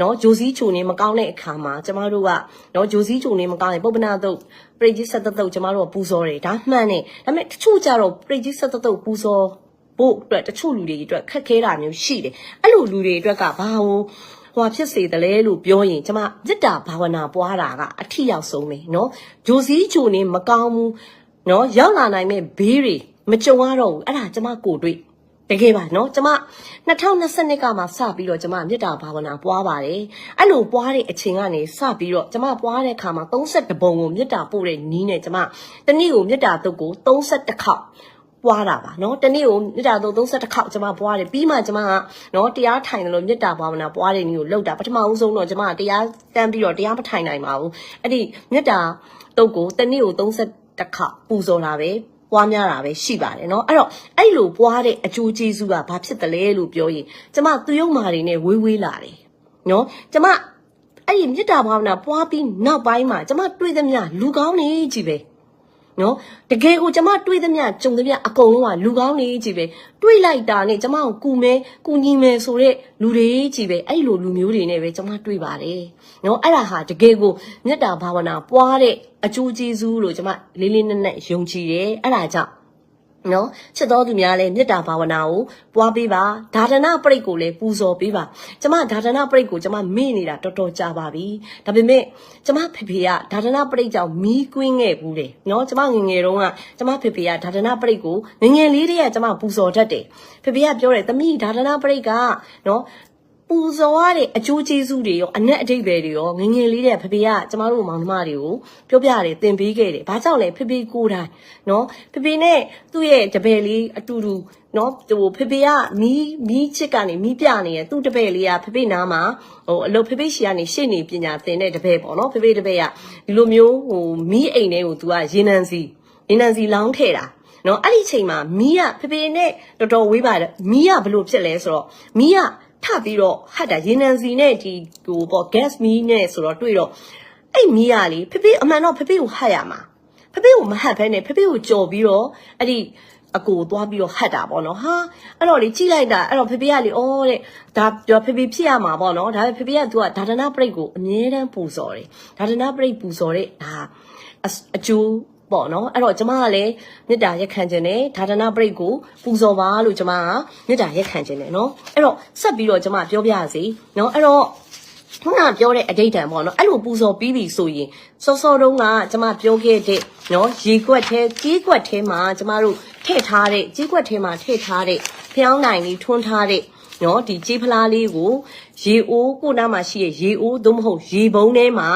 နော်ဂျိုစည်းချုံနေမကောင်းတဲ့အခါမှာကျမတို့ကနော်ဂျိုစည်းချုံနေမကောင်းရင်ပုပ္ပနာတုတ် ပရိจิဆက်တုတ်ကျမတို့ကပူဇော်တယ်ဒါမှန်တယ်ဒါပေမဲ့တချို့ကြတော့ပရိจิဆက်တုတ်ပူဇော်ဖို့အတွက်တချို့လူတွေအတွက်ခက်ခဲတာမျိုးရှိတယ်အဲ့လိုလူတွေအတွက်ကဘာလို့ဟွာဖြစ်စေတယ်လဲလို့ပြောရင်ကျမမေတ္တာဘာဝနာပွားတာကအထီရောက်ဆုံးပဲเนาะဂျိုစည်းဂျိုနေမကောင်းဘူးเนาะရောက်လာနိုင်မဲ့ဘေးတွေမကြုံရတော့ဘူးအဲ့ဒါကျမကိုယ်တွေ့ တကယ်ပါเนาะကျမ2022ကမှစပြီးတော့ကျမမေတ္တာဘာဝနာပွားပါတယ်အဲ့လိုပွားတဲ့အချိန်ကနေစပြီးတော့ကျမပွားတဲ့အခါမှာ32ပုံကိုမေတ္တာပို့တဲ့နီးနဲ့ကျမတနည်းကိုမေတ္တာတုတ်ကို32ခေါက်ပွားတာပါเนาะတနေ့ကိုမေတ္တာတုတ်32ခေါက်ကျွန်မပွားတယ်ပြီးမှကျွန်မကเนาะတရားထိုင်တယ်လို့မေတ္တာဘာဝနာပွားတဲ့နည်းကိုလောက်တာပထမဦးဆုံးတော့ကျွန်မကတရားတန်းပြီးတော့တရားမထိုင်နိုင်ပါဘူးအဲ့ဒီမေတ္တာတုတ်ကိုတနေ့ကို32ခေါက်ပူဇော်တာပဲ ပွားများတာပဲရှိပါတယ်เนาะအဲ့တော့အဲ့လိုပွားတဲ့အကျိုးကျေးဇူးကဘာဖြစ်တယ်လဲလို့ပြောရင်ကျွန်မသူယုံမာတွေနဲ့ဝေးဝေးလာတယ်เนาะကျွန်မအဲ့ဒီမေတ္တာဘာဝနာပွားပြီးနောက်ပိုင်းမှာကျွန်မတွေ့သမျှလူကောင်းနေကြီးပဲ နော်တကယ်ကိုကျမတွေးသမျှကြုံသမျှအကုန်လုံးကလူကောင်းနေကြီးပဲတွေးလိုက်တာနဲ့ကျမကိုကူမဲကူညီမယ်ဆိုတဲ့လူတွေကြီးပဲအဲ့လိုလူမျိုးတွေနဲ့ပဲကျမတွေးပါတယ်နော်အဲ့ဒါဟာတကယ်ကိုမေတ္တာဘာဝနာပွားတဲ့အကျိုးကျေးဇူးလို့ကျမလေးလေးနက်နက်ယုံကြည်တယ်အဲ့ဒါကြောင့် နော်ချစ်တော်သူများလည်းမေတ္တာဘာဝနာကိုပွားပေးပါဒါဒနာပရိတ်ကိုလည်းပူဇော်ပေးပါကျမဒါဒနာပရိတ်ကိုကျမမေ့နေတာတော်တော်ကြာပါပြီဒါပေမဲ့ကျမဖေဖေကဒါဒနာပရိတ်ကြောင့်မီးကွင်းခဲ့ဘူးလေနော်ကျမငယ်ငယ်တုန်းကကျမဖေဖေကဒါဒနာပရိတ်ကိုငယ်ငယ်လေးတည်းကကျမပူဇော်တတ်တယ်ဖေဖေကပြောတယ်သမီးဒါဒနာပရိတ်ကနော် ပူဇော်ရတဲ့အကျိုးကျေးဇူးတွေရောအနက်အဓိပ္ပာယ်တွေရောငယ်ငယ်လေးတဲ့ဖေဖေကကျမတို့မောင်နှမတွေကိုပြောပြတယ်သင်ပေးခဲ့တယ်။ဘာကြောင့်လဲဖေဖေကိုယ်တိုင်နော်ဖေဖေနဲ့သူ့ရဲ့တပည့်လေးအတူတူနော်ဟိုဖေဖေကမီးမီးချစ်ကနေမီးပြနေတယ်သူ့တပည့်လေးကဖေဖေနားမှာဟိုအလုပ်ဖေဖေရှီကနေရှေ့နေပညာသင်တဲ့တပည့်ပေါ့နော်ဖေဖေတပည့်ကဒီလိုမျိုးဟိုမီးအိမ်ထဲကိုသူကရေနံစီရေနံစီလောင်းထည့်တာနော်အဲ့ဒီချိန်မှာမီးကဖေဖေနဲ့တော်တော်ဝေးပါတယ်မီးကဘလို့ဖြစ်လဲဆိုတော့မီးက ထပ်ပြီးတော့ဟတ်တာရေနံစီနဲ့ဒီဟိုပေါ့ gas မီးနဲ့ဆိုတော့တွေ့တော့အဲ့မီးကလေဖေဖေအမှန်တော့ဖေဖေကိုဟတ်ရမှာဖေဖေကိုမဟတ်ဖဲနဲ့ဖေဖေကိုကြော်ပြီးတော့အဲ့ဒီအကိုသွားပြီးတော့ဟတ်တာပေါ့နော်ဟာအဲ့တော့လေကြည့်လိုက်တာအဲ့တော့ဖေဖေကလေဩတဲ့ဒါပြောဖေဖေဖြစ်ရမှာပေါ့နော်ဒါပေမဲ့ဖေဖေကသူကဒါဒနာပရိတ်ကိုအမြဲတမ်းပူဇော်တယ်ဒါဒနာပရိတ်ပူဇော်တဲ့ဒါအအကျိုး ပေါ့နော်အဲ့တော့ကျမကလည်းမေတ္တာရက်ခံခြင်းနဲ့ဒါဒနာပရိတ်ကိုပူဇော်ပါလို့ကျမကမေတ္တာရက်ခံခြင်းနဲ့နော်အဲ့တော့ဆက်ပြီးတော့ကျမပြောပြရစီနော်အဲ့တော့ခုနပြောတဲ့အတိတ်တံပေါ့နော်အဲ့လိုပူဇော်ပြီးပြီဆိုရင်စောစောတုန်းကကျမပြောခဲ့တဲ့နော်ရေကွက်ထဲကြီးကွက်ထဲမှာကျမတို့ထည့်ထားတဲ့ကြီးကွက်ထဲမှာထည့်ထားတဲ့ဖျောင်းနိုင်လေးထွန်းထားတဲ့နော်ဒီကြီးဖလားလေးကိုရေအိုးကိုနားမှာရှိတဲ့ရေအိုးသို့မဟုတ်ရေပုံးထဲမှာ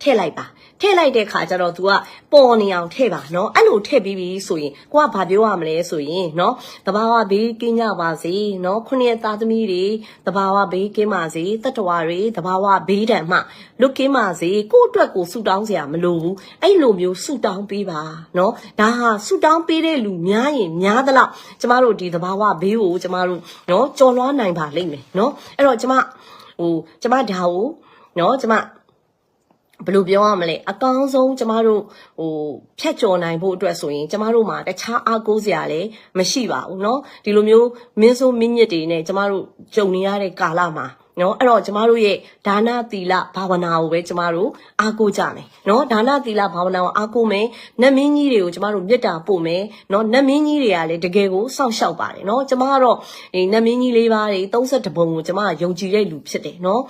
ထည့်လိုက်ပါ ထည့်လိုက်တဲ့ခါကျတော့ तू ကပေါ်နေအောင်ထည့်ပါနော်အဲ့လိုထည့်ပြီးပြီဆိုရင်ကိုကဘာပြောရမလဲဆိုရင်နော်တဘာဝဘေးကင်းကြပါစေနော်ခုနှစ်သားသမီးတွေတဘာဝဘေးကင်းပါစေတတ္တဝါတွေတဘာဝဘေးဒဏ်မှလွတ်ကင်းပါစေကို့အတွက်ကိုဆုတောင်းစရာမလိုဘူးအဲ့လိုမျိုးဆုတောင်းပေးပါနော်ဒါဟာဆုတောင်းပေးတဲ့လူများရင်များသလောက်ကျမတို့ဒီတဘာဝဘေးကိုကျမတို့နော်ကြော်လွှားနိုင်ပါလိမ့်မယ်နော်အဲ့တော့ကျမဟိုကျမဒါကိုနော်ကျမ ဘယ်လိုပြောရမလဲအကောင်းဆုံးကျမတို့ဟိုဖြတ်ကျော်နိုင်ဖို့အတွက်ဆိုရင်ကျမတို့မှာတခြားအားကိုးစရာလည်းမရှိပါဘူးเนาะဒီလိုမျိုးမင်းဆိုးမင်းညစ်တွေနဲ့ကျမတို့ကြုံနေရတဲ့ကာလမှာနော်အဲ့တော့ကျမတို့ရဲ့ဒါနသီလဘာဝနာကိုပဲကျမတို့အားကိုးကြမယ်နော်ဒါနသီလဘာဝနာကိုအားကိုးမယ်နတ်မင်းကြီးတွေကိုကျမတို့မေတ္တာပို့မယ်နော်နတ်မင်းကြီးတွေကလည်းတကယ်ကိုစောင့်ရှောက်ပါတယ်နော်ကျမကတော့ဒီနတ်မင်းကြီးလေးပါးတွေ32ဘုံကိုကျမကယုံကြည်တဲ့လူဖြစ်တယ်နော်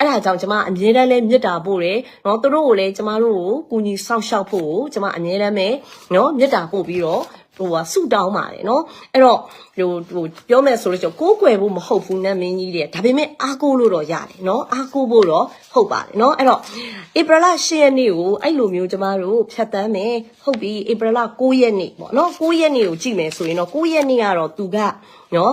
အဲ့ဒါကြောင့်ကျမအမြဲတမ်းလဲမေတ္တာပို့တယ်နော်သူတို့ကိုလည်းကျမတို့ကိုကူညီစောင့်ရှောက်ဖို့ကိုကျမအမြဲတမ်းပဲနော်မေတ္တာပို့ပြီးတော့ဟိုဟာဆူတောင်းပါတယ်နော်အဲ့တော့ဟိုဟိုပြောမယ်ဆိုလို့ကျော်ကိုးကွယ်ဖို့မဟုတ်ဘူးနတ်မင်းကြီးတဲ့ဒါပေမဲ့အားကိုးလို့တော့ရတယ်နော်အားကိုးဖို့တော့ဟုတ်ပါတယ်နော်အဲ့တော့ဧပြီလ10ရက်နေ့ကိုအဲ့လိုမျိုးကျမတို့ဖြတ်တန်းမယ်ဟုတ်ပြီဧပြီလ9ရက်နေ့ပေါ့နော်9ရက်နေ့ကိုကြည့်မယ်ဆိုရင်တော့9ရက်နေ့ကတော့သူက နော်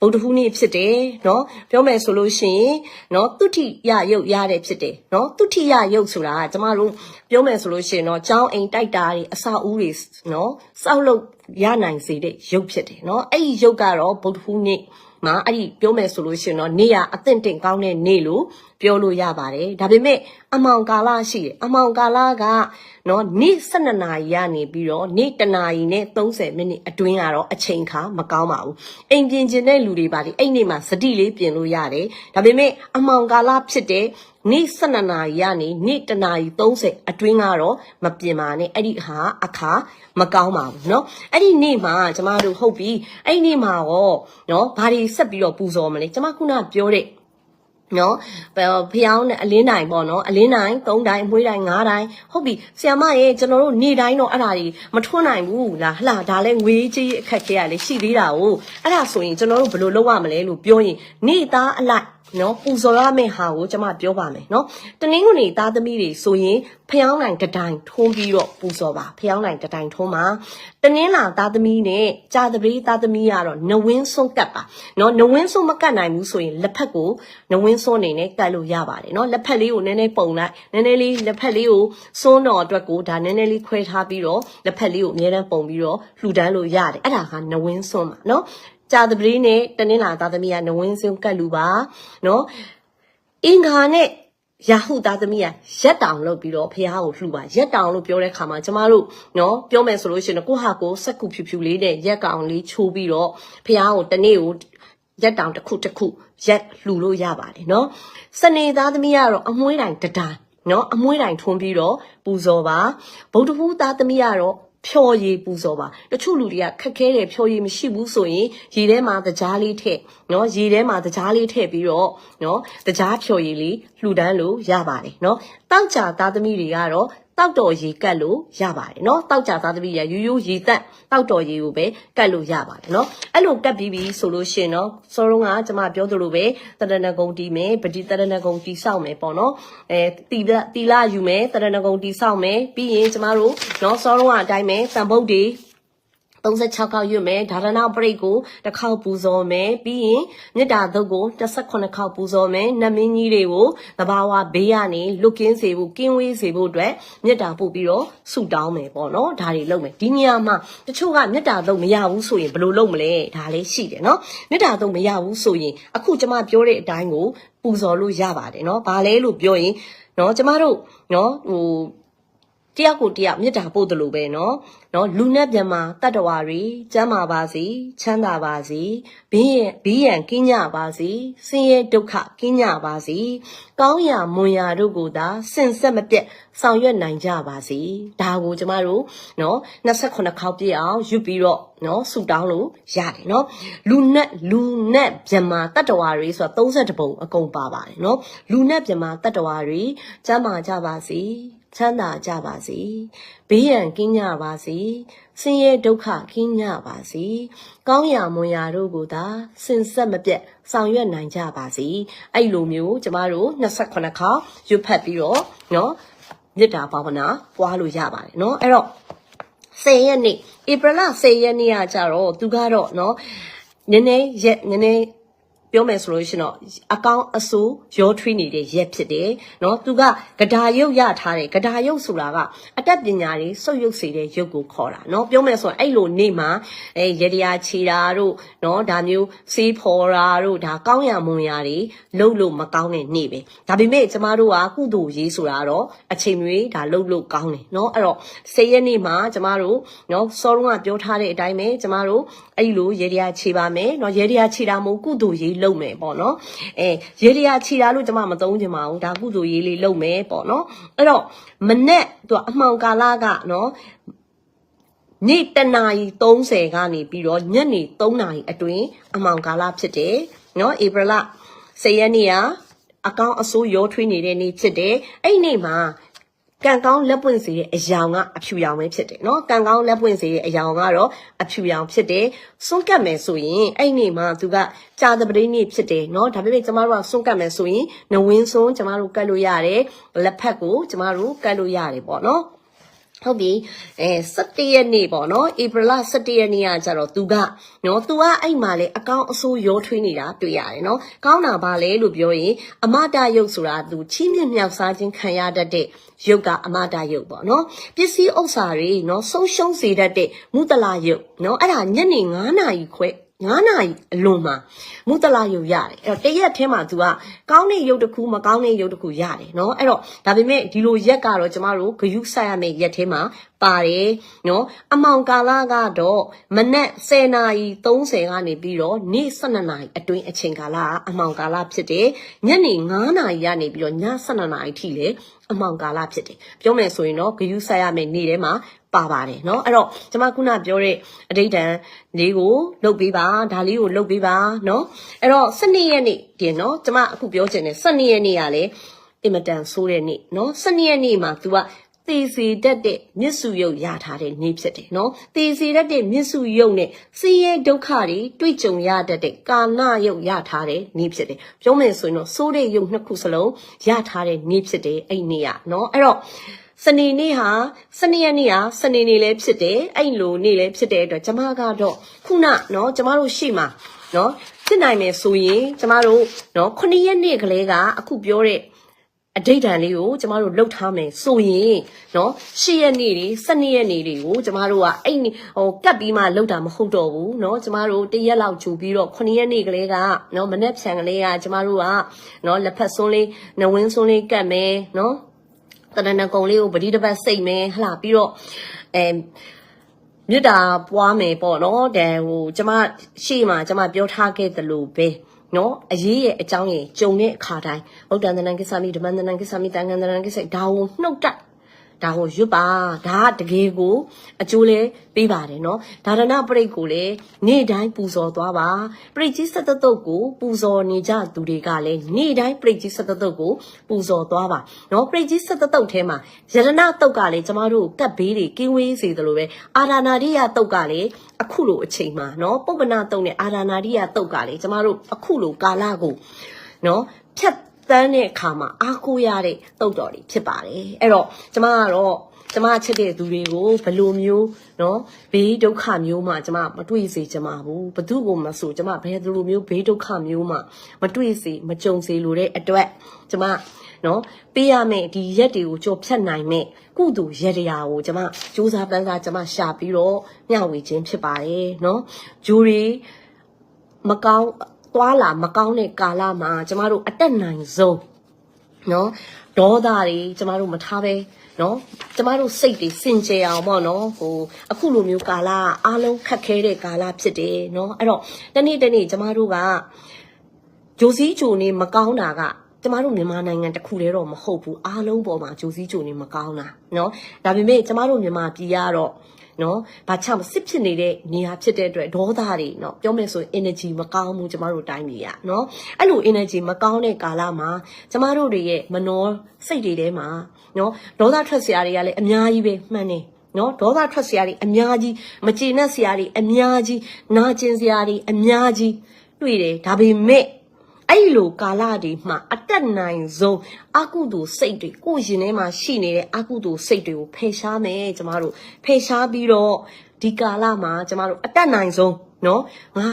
ဗုဒ္ဓဟူးနေ့ဖြစ်တယ်နော်ပြောမယ်ဆိုလို့ရှိရင်နော်တုတိယရုပ်ရတဲ့ဖြစ်တယ်နော်တုတိယရုပ်ဆိုတာကကျမတို့ပြောမယ်ဆိုလို့ရှိရင်တော့ကျောင်းအိမ်တိုက်တာတွေအစာဦးတွေနော်စောက်လုပ်ရနိုင်စေတဲ့ရုပ်ဖြစ်တယ်နော်အဲ့ဒီရုပ်ကတော့ဗုဒ္ဓဟူးနေ့မှာအဲ့ဒီပြောမယ်ဆိုလို့ရှိရင်တော့နေ့ကအသင့်တင့်ကောင်းတဲ့နေ့လို့ ပြောလို့ရပါတယ်ဒါပေမဲ့အမောင်ကာလရှိတယ်အမောင်ကာလကနော်နေ့12နာရီကနေပြီးတော့နေ့1နာရီနဲ့30မိနစ်အတွင်းကတော့အချိန်ခါမကောင်းပါဘူးအိမ်ပြင်ကျင်တဲ့လူတွေပါလေအဲ့နေ့မှာစတိလေးပြင်လို့ရတယ်ဒါပေမဲ့အမောင်ကာလဖြစ်တဲ့နေ့12နာရီကနေနေ့1နာရီ30အတွင်းကတော့မပြင်ပါနဲ့အဲ့ဒီဟာအခါမကောင်းပါဘူးเนาะအဲ့ဒီနေ့မှာကျမတို့ဟုတ်ပြီအဲ့ဒီနေ့မှာရောเนาะဘာတွေဆက်ပြီးတော့ပူဇော်မလဲကျမခုနပြောတဲ့ နော်ဖျောင်းနဲ့အလင်းတိုင်းပေါ့နော်အလင်းတိုင်း၃တိုင်းအမွှေးတိုင်း၅တိုင်းဟုတ်ပြီဆီယမရဲ့ကျွန်တော်တို့နေ့တိုင်းတော့အဲ့ဒါကြီးမထွန်းနိုင်ဘူးလားဟလာဒါလည်းငွေကြီးအခက်ခဲရလေရှိသေးတာ哦အဲ့ဒါဆိုရင်ကျွန်တော်တို့ဘယ်လိုလုပ်ရမလဲလို့ပြောရင်နေ့သားအလိုက် နော်ပူဇော်ရမယ့်ဟာကိုကျွန်မပြောပါမယ်နော်တနင်္ဂနွေသားသမီးတွေဆိုရင်ဖျောင်းနိုင်တတိုင်းထုံးပြီးတော့ပူဇော်ပါဖျောင်းနိုင်တတိုင်းထုံးပါတနင်္လာသားသမီးနဲ့ကြာသပတေးသားသမီးကတော့နဝင်းစွန်းကတ်ပါနော်နဝင်းစွန်းမကတ်နိုင်ဘူးဆိုရင်လက်ဖက်ကိုနဝင်းစွန်းနေနဲ့ကတ်လို့ရပါတယ်နော်လက်ဖက်လေးကိုနည်းနည်းပုံလိုက်နည်းနည်းလေးလက်ဖက်လေးကိုစွန်းတော်အတွက်ကိုဒါနည်းနည်းလေးခွဲထားပြီးတော့လက်ဖက်လေးကိုအများတန်းပုံပြီးတော့လှူဒန်းလို့ရတယ်အဲ့ဒါကနဝင်းစွန်းပါနော် ကြာသပတေးနဲ့တနင်္လာသားသမီးကနဝင်းစွန်းကတ်လူပါနော်အင်္ဂါနဲ့ရာဟုသားသမီးကရက်တောင်လုပ်ပြီးတော့ဖះကိုလှူပါရက်တောင်လို့ပြောတဲ့ခါမှာကျမတို့နော်ပြောမယ်ဆိုလို့ရှိရင်တော့ကိုယ့်ဟာကိုယ်စက်ကူဖြူဖြူလေးနဲ့ရက်ကောင်လေးချိုးပြီးတော့ဖះကိုတစ်နေ့ကိုရက်တောင်တစ်ခုတစ်ခုရက်လှူလို့ရပါတယ်နော်စနေသားသမီးကတော့အမွှေးတိုင်တဒါနော်အမွှေးတိုင်ထွန်းပြီးတော့ပူဇော်ပါဗုဒ္ဓဟူးသားသမီးကတော့ ဖြော်ရည်ပူဇော်ပါတချို့လူတွေကခက်ခဲတယ်ဖြော်ရည်မရှိဘူးဆိုရင်ရေထဲမှာတကြားလေးထည့်နော်ရေထဲမှာတကြားလေးထည့်ပြီးတော့နော်တကြားဖြော်ရည်လေးလှူဒန်းလို့ရပါတယ်နော်တောက်ကြသားသမီးတွေကတော့ တောက်တော်ရေကတ်လို့ရပါတယ်နော်တောက်ကြသားသမီးရရိုးရိုးရေတက်တောက်တော်ရေကိုပဲကတ်လို့ရပါတယ်နော်အဲ့လိုကတ်ပြီးပြီဆိုလို့ရှိရင်နော်စောရုံးကကျွန်မပြောသလိုပဲတရဏဂုံတီးမယ်ပတိတရဏဂုံတီဆောက်မယ်ပေါ့နော်အဲတီလတီလာယူမယ်တရဏဂုံတီဆောက်မယ်ပြီးရင်ကျွန်မတို့နော်စောရုံးကအတိုင်းပဲတန်ဖုတ်တွေ 36ခေါက်ရွတ်မယ်ဒါရဏပရိတ်ကိုတစ်ခေါက်ပူဇော်မယ်ပြီးရင်မေတ္တာသုတ်ကို18ခေါက်ပူဇော်မယ်နတ်မင်းကြီးတွေကိုသဘာဝဘေးကနေလွတ်ကင်းစေဖို့ကင်းဝေးစေဖို့အတွက်မေတ္တာပို့ပြီးတော့ဆုတောင်းမယ်ပေါ့နော်ဒါတွေလုပ်မယ်ဒီနေရာမှာတချို့ကမေတ္တာသုတ်မရဘူးဆိုရင်ဘယ်လိုလုပ်မလဲဒါလေးရှိတယ်နော်မေတ္တာသုတ်မရဘူးဆိုရင်အခုကျွန်မပြောတဲ့အတိုင်းကိုပူဇော်လို့ရပါတယ်နော်ဘာလဲလို့ပြောရင်နော်ကျမတို့နော်ဟို တယောက်ကိုတယောက်မေတ္တာပို့တယ်လို့ပဲเนาะเนาะလူနဲ့ပြန်မှာတတ္တဝါတွေကျမ်းမာပါစေချမ်းသာပါစေဘေးရန်ဘေးရန်ကင်းကြပါစေဆင်းရဲဒုက္ခကင်းကြပါစေကောင်းရာမွန်ရာတို့ကိုသာစင်ဆက်မပြတ်ဆောင်ရွက်နိုင်ကြပါစေဒါကိုကျမတို့เนาะ28ခေါက်ပြည့်အောင်ယူပြီးတော့เนาะဆူတောင်းလို့ရတယ်เนาะလူနဲ့လူနဲ့ပြန်မှာတတ္တဝါတွေဆိုတာ32ပုံအကုန်ပါပါတယ်เนาะလူနဲ့ပြန်မှာတတ္တဝါတွေကျမ်းမာကြပါစေ ချမ်းသာကြပါစေ။ဘေးရန်ကင်းကြပါစေ။ဆင်းရဲဒုက္ခကင်းကြပါစေ။ကောင်းရာမွန်ရာတို့ကိုသာစင်ဆက်မပြတ်ဆောင်ရွက်နိုင်ကြပါစေ။အဲ့လိုမျိုးကျမတို့28ခါရွတ်ဖတ်ပြီးတော့နော်မေတ္တာဘာဝနာပွားလို့ရပါတယ်နော်။အဲ့တော့10ရက်နေ့ဧပြီလ10ရက်နေ့ကကြတော့သူကတော့နော်နည်းနည်းရက်နည်းနည်း ပြောမယ်ဆိုလို့ရှိရင်တော့အကောင့်အဆိုးရောထွေးနေတဲ့ရက်ဖြစ်တယ်เนาะသူကဂဒါရုပ်ရထားတယ်ဂဒါရုပ်ဆိုတာကအတတ်ပညာတွေစုပ်ယုပ်စေတဲ့ရုပ်ကိုခေါ်တာเนาะပြောမယ်ဆိုရင်အဲ့လိုနေမှာအဲရတရားချီတာတို့เนาะဒါမျိုးစေးဖော်တာတို့ဒါကောင်းရမွန်ရတွေလှုပ်လို့မကောင်းတဲ့နေ့ပဲဒါပေမဲ့ကျမတို့ကကုသိုလ်ရေးဆိုတာတော့အချိန်တွေဒါလှုပ်လို့ကောင်းတယ်เนาะအဲ့တော့၁၀ရက်နေ့မှာကျမတို့เนาะစောရုံးကပြောထားတဲ့အတိုင်းပဲကျမတို့ အဲ့လိုရေတရားခြေပါမယ်เนาะရေတရားခြေတာမဟုတ်ကုသိုလ်ရေးလုပ်မယ်ပေါ့เนาะအဲရေတရားခြေတာလို့ကျမမသုံးချင်ပါဘူးဒါကုသိုလ်ရေးလေးလုပ်မယ်ပေါ့เนาะအဲ့တော့မနဲ့သူကအမှောင်ကာလကเนาะနေ့တနာရီ30ကနေပြီးတော့ညနေ3နာရီအတွင်းအမှောင်ကာလဖြစ်တယ်เนาะဧပြီလ10ရက်နေ့ကအကောင့်အစိုးရောထွေးနေတဲ့နေ့ဖြစ်တယ်အဲ့ဒီနေ့မှာ ကံကောင်းလက်ပွင့်စေတဲ့အယောင်ကအဖြူရောင်ပဲဖြစ်တယ်เนาะကံကောင်းလက်ပွင့်စေတဲ့အယောင်ကတော့အဖြူရောင်ဖြစ်တယ်စွန့်ကတ်မယ်ဆိုရင်အဲ့ဒီနေ့မှာသူကကြာတပတိနေ့ဖြစ်တယ်เนาะဒါပေမဲ့ကျမတို့ကစွန့်ကတ်မယ်ဆိုရင်နဝင်းစွန်းကျမတို့ကတ်လို့ရတယ်လက်ဖက်ကိုကျမတို့ကတ်လို့ရတယ်ပေါ့เนาะ ဟုတ်ပြီအဲ17ရက်နေ့ပေါ့နော်ဧပြီလ17ရက်နေ့ကကြတော့သူကနော်သူကအဲ့မှာလေအကောင့်အဆိုးရောထွေးနေတာတွေ့ရတယ်နော်ကောင်းတာပါလေလို့ပြောရင်အမတယုတ်ဆိုတာသူချီးမြှင့်မြောက်စားခြင်းခံရတတ်တဲ့ယုတ်ကအမတယုတ်ပေါ့နော်ပစ္စည်းဥစ္စာတွေနော်ဆုံးရှုံးစေတတ်တဲ့မုတလာယုတ်နော်အဲ့ဒါညနေ9နာရီခွဲ 9နာရီအလွန်မှာမုတလာရုပ်ရတယ်အဲ့တော့တရက်ထဲမှာ तू ကကောင်းတဲ့ရုပ်တစ်ခုမကောင်းတဲ့ရုပ်တစ်ခုရတယ်เนาะအဲ့တော့ဒါပေမဲ့ဒီလိုရက်ကတော့ကျမတို့ဂယုဆိုင်ရမယ့်ရက်ထဲမှာ ပါတယ်เนาะအမောင်ကာလကတော့မနက်10နာရီ30ကနေပြီးတော့နေ့12နာရီအတွင်းအချိန်ကာလကအမောင်ကာလဖြစ်တယ်ညနေ9နာရီကနေပြီးတော့ည12နာရီထိလေအမောင်ကာလဖြစ်တယ်ပြောမယ်ဆိုရင်တော့ဂယုဆိုင်ရမယ့်နေ့ထဲမှာပါပါတယ်เนาะအဲ့တော့ကျွန်မခုနပြောတဲ့အဋိဌံလေးကိုလုတ်ပေးပါဒါလေးကိုလုတ်ပေးပါเนาะအဲ့တော့12ရက်နေ့ဒီเนาะကျွန်မအခုပြောချင်တယ်12ရက်နေ့ကလည်းအင်မတန်ဆိုးတဲ့နေ့เนาะ12ရက်နေ့မှာ तू က သေစီတတ်တဲ့မြစ်စုယုတ်ရထားတဲ့နေ့ဖြစ်တယ်နော်သေစီတတ်တဲ့မြစ်စုယုတ်နဲ့စည်ရဲဒုက္ခတွေတွေ့ကြုံရတတ်တဲ့ကာဏယုတ်ရထားတဲ့နေ့ဖြစ်တယ်ပြောမယ်ဆိုရင်တော့စိုးတဲ့ယုတ်နှစ်ခုစလုံးရထားတဲ့နေ့ဖြစ်တယ်အဲ့နေ့ကနော်အဲ့တော့စနေနေ့ဟာစနေရက်နေ့ဟာစနေနေ့လည်းဖြစ်တယ်အဲ့လိုနေ့လည်းဖြစ်တဲ့အတွက်ကျမကတော့ခုနနော်ကျမတို့ရှိမှာနော်ဖြစ်နိုင်မယ်ဆိုရင်ကျမတို့နော်9ရက်နေ့ကလေးကအခုပြောတဲ့ အတိတ်တန်လေးကိုကျမတို့လှုပ်ထားမယ်ဆိုရင်နော်၈ရက်နေ့တွေ၁၂ရက်နေ့တွေကိုကျမတို့ကအဲ့ဒီဟိုကတ်ပြီးမှလှုပ်တာမဟုတ်တော့ဘူးနော်ကျမတို့တစ်ရက်လောက်ဂျူပြီးတော့9ရက်နေ့ကလေးကနော်မနေ့ဖြန်ကလေးကကျမတို့ကနော်လက်ဖက်စွန်းလေးနဝင်းစွန်းလေးကတ်မယ်နော်တရဏဂုံလေးကိုပတိတစ်ပတ်စိတ်မယ်ဟလာပြီးတော့အဲမြစ်တာပွားမယ်ပေါ့နော်တဲ့ဟိုကျမရှေ့မှာကျမပြောထားခဲ့သလိုပဲ နော်အရေးရဲ့အကြောင်းရဲ့ကြုံတဲ့အခါတိုင်းဗုဒ္ဓံတနံကိစ္စမိဓမ္မံတနံကိစ္စမိတန်ခံတနံကိစ္စဒါကိုနှုတ်တက် ဒါကိုရွတ်ပါဒါကတကယ်ကိုအကျိုးလဲပေးပါတယ်နော်ဒါရဏပရိတ်ကိုလည်းနေ့တိုင်းပူဇော်သွားပါပရိတ်ကြီးဆက်တတုတ်ကိုပူဇော်နေကြသူတွေကလည်းနေ့တိုင်းပရိတ်ကြီးဆက်တတုတ်ကိုပူဇော်သွားပါနော်ပရိတ်ကြီးဆက်တတုတ်ထဲမှာယရဏတုတ်ကလည်းကျမတို့ကတ်ဘေးတွေကင်းဝေးစေသလိုပဲအာရနာရိယတုတ်ကလည်းအခုလိုအချိန်မှာနော်ပုပ္ပနာတုတ်နဲ့အာရနာရိယတုတ်ကလည်းကျမတို့အခုလိုကာလကိုနော်ဖြတ် တန်းတဲ့အခါမှာအားကိုးရတဲ့တုတ်တော်တွေဖြစ်ပါတယ်အဲ့တော့ကျမကတော့ကျမချစ်တဲ့သူတွေကိုဘယ်လိုမျိုးเนาะဘေးဒုက္ခမျိုးမှကျမမတွေ့စေချင်ပါဘူးဘသူကိုမဆိုကျမဘယ်လိုမျိုးဘေးဒုက္ခမျိုးမှမတွေ့စေမကြုံစေလိုတဲ့အတွက်ကျမเนาะပေးရမယ့်ဒီရက်တွေကိုကြော်ဖြတ်နိုင်မဲ့ကုသိုလ်ရက်တရားကိုကျမစူးစမ်းပန်းစားကျမရှာပြီးတော့မျှဝေခြင်းဖြစ်ပါတယ်เนาะဂျူရီမကောင်း သွားလာမကောင်းတဲ့ကာလမှာကျမတို့အတက်နိုင်ဆုံးနော်ဒေါသတွေကျမတို့မထားပဲနော်ကျမတို့စိတ်တွေစင်ကြယ်အောင်ပေါ့နော်ဟိုအခုလိုမျိုးကာလကအားလုံးခက်ခဲတဲ့ကာလဖြစ်တယ်နော်အဲ့တော့တနေ့တနေ့ကျမတို့ကဂျိုစီဂျိုနေမကောင်းတာကကျမတို့မြန်မာနိုင်ငံတစ်ခုတည်းတော့မဟုတ်ဘူးအားလုံးပေါ်မှာဂျိုစီဂျိုနေမကောင်းတာနော်ဒါပေမဲ့ကျမတို့မြန်မာပြည်ကတော့ နော်ဘာချမစစ်ဖြစ်နေတဲ့နေရာဖြစ်တဲ့အတွက်ဒေါသတွေနော်ပြောမယ်ဆိုရင် energy မကောင်းဘူးကျမတို့တိုင်းပြည်ကနော်အဲ့လို energy မကောင်းတဲ့ကာလမှာကျမတို့တွေရဲ့မနှောစိတ်တွေထဲမှာနော်ဒေါသထွက်စရာတွေကလည်းအများကြီးပဲမှန်တယ်နော်ဒေါသထွက်စရာတွေအများကြီးမကျေနပ်စရာတွေအများကြီးနာကျင်စရာတွေအများကြီးတွေ့တယ်ဒါပေမဲ့ အဲ့လိုကာလတွေမှာအတက်နိုင်ဆုံးအကုသိုလ်စိတ်တွေကိုယ်ရင်ထဲမှာရှိနေတဲ့အကုသိုလ်စိတ်တွေကိုဖယ်ရှားမယ်ကျမတို့ဖယ်ရှားပြီးတော့ဒီကာလမှာကျမတို့အတက်နိုင်ဆုံးနော်ငါ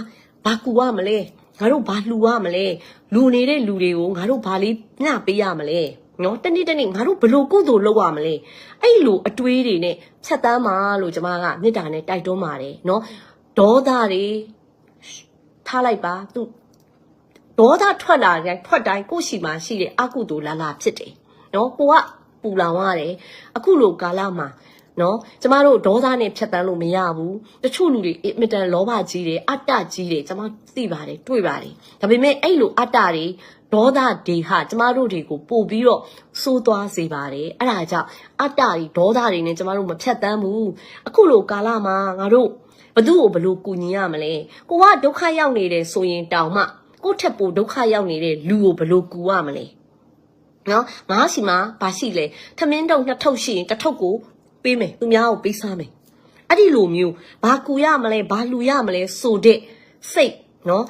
ဘာကူရမလဲငါတို့ဘာလှူရမလဲလူနေတဲ့လူတွေကိုငါတို့ဘာလေးမျှပေးရမလဲနော်တနေ့တနေ့ငါတို့ဘလို့ကုသိုလ်လုပ်ရမလဲအဲ့လိုအတွေးတွေနဲ့ဖြတ်တန်းပါလို့ကျမကမေတ္တာနဲ့တိုက်တွန်းပါတယ်နော်ဒေါသတွေထားလိုက်ပါသူ ဒေါသထွက်လာတဲ့ထွက်တိုင်းကိုယ့်ရှိမှရှိတဲ့အကုသိုလ်လာလာဖြစ်တယ်နော်ကိုကပူလောင်ရတယ်အခုလိုကာလမှာနော်ကျမတို့ဒေါသနဲ့ဖြတ်တန်းလို့မရဘူးတချို့လူတွေအင်မတန်လောဘကြီးတယ်အတ္တကြီးတယ်ကျမသိပါတယ်တွေ့ပါတယ်ဒါပေမဲ့အဲ့လိုအတ္တတွေဒေါသတွေဟာကျမတို့တွေကိုပို့ပြီးတော့စိုးသွားစေပါတယ်အဲ့ဒါကြောင့်အတ္တတွေဒေါသတွေနဲ့ကျမတို့မဖြတ်တန်းဘူးအခုလိုကာလမှာငါတို့ဘသူ့ကိုဘယ်လိုကူညီရမလဲကိုကဒုက္ခရောက်နေတယ်ဆိုရင်တောင်မှ ကိုယ့်ထက်ပိုဒုက္ခရောက်နေတဲ့လူကိုဘယ်လိုကူရမလဲနော်ငါစီမှာဘာရှိလဲထမင်းတုံနှစ်ထုပ်ရှိရင်တစ်ထုပ်ကိုပေးမယ်သူများကိုပေးစားမယ်အဲ့ဒီလိုမျိုးဘာကူရမလဲဘာလူရမလဲဆိုတဲ့စိတ်နော်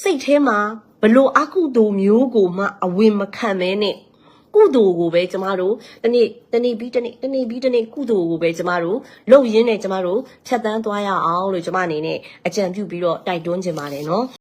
စိတ်ထဲမှာဘလို့အကုသိုလ်မျိုးကိုမှအဝင်မခံမဲနဲ့ကုသိုလ်ကိုပဲကျမတို့တနေ့တနေ့ပြီးတနေ့တနေ့ပြီးတနေ့ကုသိုလ်ကိုပဲကျမတို့လုပ်ရင်းနဲ့ကျမတို့ဖြတ်တန်းသွားရအောင်လို့ကျမအနေနဲ့အကြံပြုပြီးတော့တိုက်တွန်းချင်ပါတယ်နော်